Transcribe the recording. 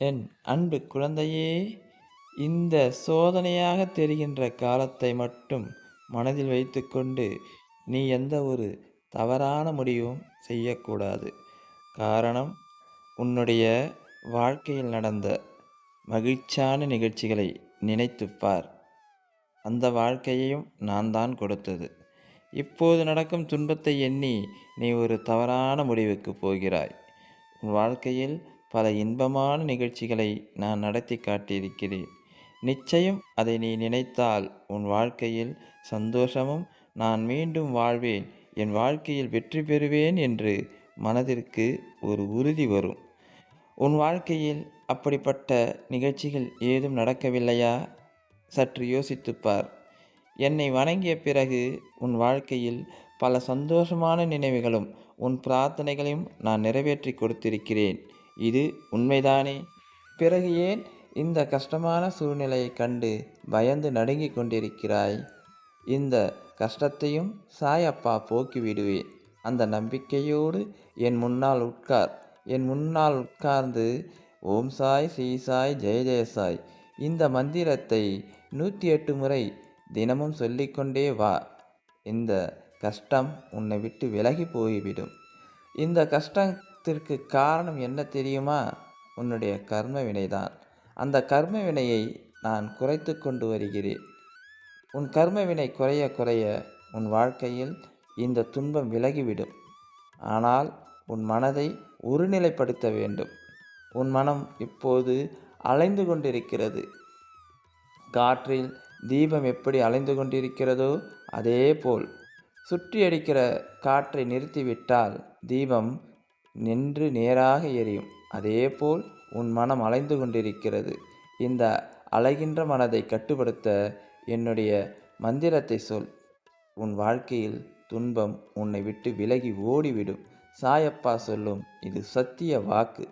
என் அன்பு குழந்தையே இந்த சோதனையாக தெரிகின்ற காலத்தை மட்டும் மனதில் வைத்துக்கொண்டு நீ எந்த ஒரு தவறான முடிவும் செய்யக்கூடாது. காரணம் உன்னுடைய வாழ்க்கையில் நடந்த மகிழ்ச்சியான நிகழ்ச்சிகளை நினைத்துப்பார் அந்த வாழ்க்கையையும் நான் தான் கொடுத்தது. இப்போது நடக்கும் துன்பத்தை எண்ணி நீ ஒரு தவறான முடிவுக்கு போகிறாய். உன் வாழ்க்கையில் பல இன்பமான நிகழ்ச்சிகளை நான் நடத்தி காட்டியிருக்கிறேன். நிச்சயம் அதை நீ நினைத்தால் உன் வாழ்க்கையில் சந்தோஷமும் நான் மீண்டும் வாழ்வேன். என் வாழ்க்கையில் வெற்றி பெறுவேன் என்று மனதிற்கு ஒரு உறுதி வரும். உன் வாழ்க்கையில் அப்படிப்பட்ட நிகழ்ச்சிகள் ஏதும் நடக்கவில்லையா? சற்று யோசித்துப்பார். என்னை வணங்கிய பிறகு உன் வாழ்க்கையில் பல சந்தோஷமான நினைவுகளும் உன் பிரார்த்தனைகளையும் நான் நிறைவேற்றி கொடுத்திருக்கிறேன். இது உண்மைதானே? பிறகு ஏன் இந்த கஷ்டமான சூழ்நிலையை கண்டு பயந்து நடுங்கிக் கொண்டிருக்கிறாய்? இந்த கஷ்டத்தையும் சாயப்பா போக்கி விடுவேன் அந்த நம்பிக்கையோடு என் முன்னால் உட்கார். என் முன்னால் உட்கார்ந்து ஓம் சாய் ஸ்ரீ சாய் ஜெய ஜெயசாய் இந்த மந்திரத்தை நூற்றி எட்டு முறை தினமும் சொல்லிக்கொண்டே வா. இந்த கஷ்டம் உன்னை விட்டு விலகி போய்விடும். இந்த கஷ்டம் துக்கத்திற்கு காரணம் என்ன தெரியுமா? உன்னுடைய கர்ம வினைதான். அந்த கர்ம வினையை நான் குறைத்து கொண்டு வருகிறேன். உன் கர்ம வினை குறைய குறைய உன் வாழ்க்கையில் இந்த துன்பம் விலகிவிடும். ஆனால் உன் மனதை ஒருநிலைப்படுத்த வேண்டும். உன் மனம் இப்போது அலைந்து கொண்டிருக்கிறது. காற்றில் தீபம் எப்படி அலைந்து கொண்டிருக்கிறதோ அதே போல். சுற்றி அடிக்கிற காற்றை நிறுத்திவிட்டால் தீபம் நின்று நேராக எரியும். அதேபோல் உன் மனம் அலைந்து கொண்டிருக்கிறது. இந்த அலைகின்ற மனதை கட்டுப்படுத்த என்னுடைய மந்திரத்தை சொல். உன் வாழ்க்கையில் துன்பம் உன்னை விட்டு விலகி ஓடிவிடும். சாயப்பா சொல்லும் இது சத்திய வாக்கு.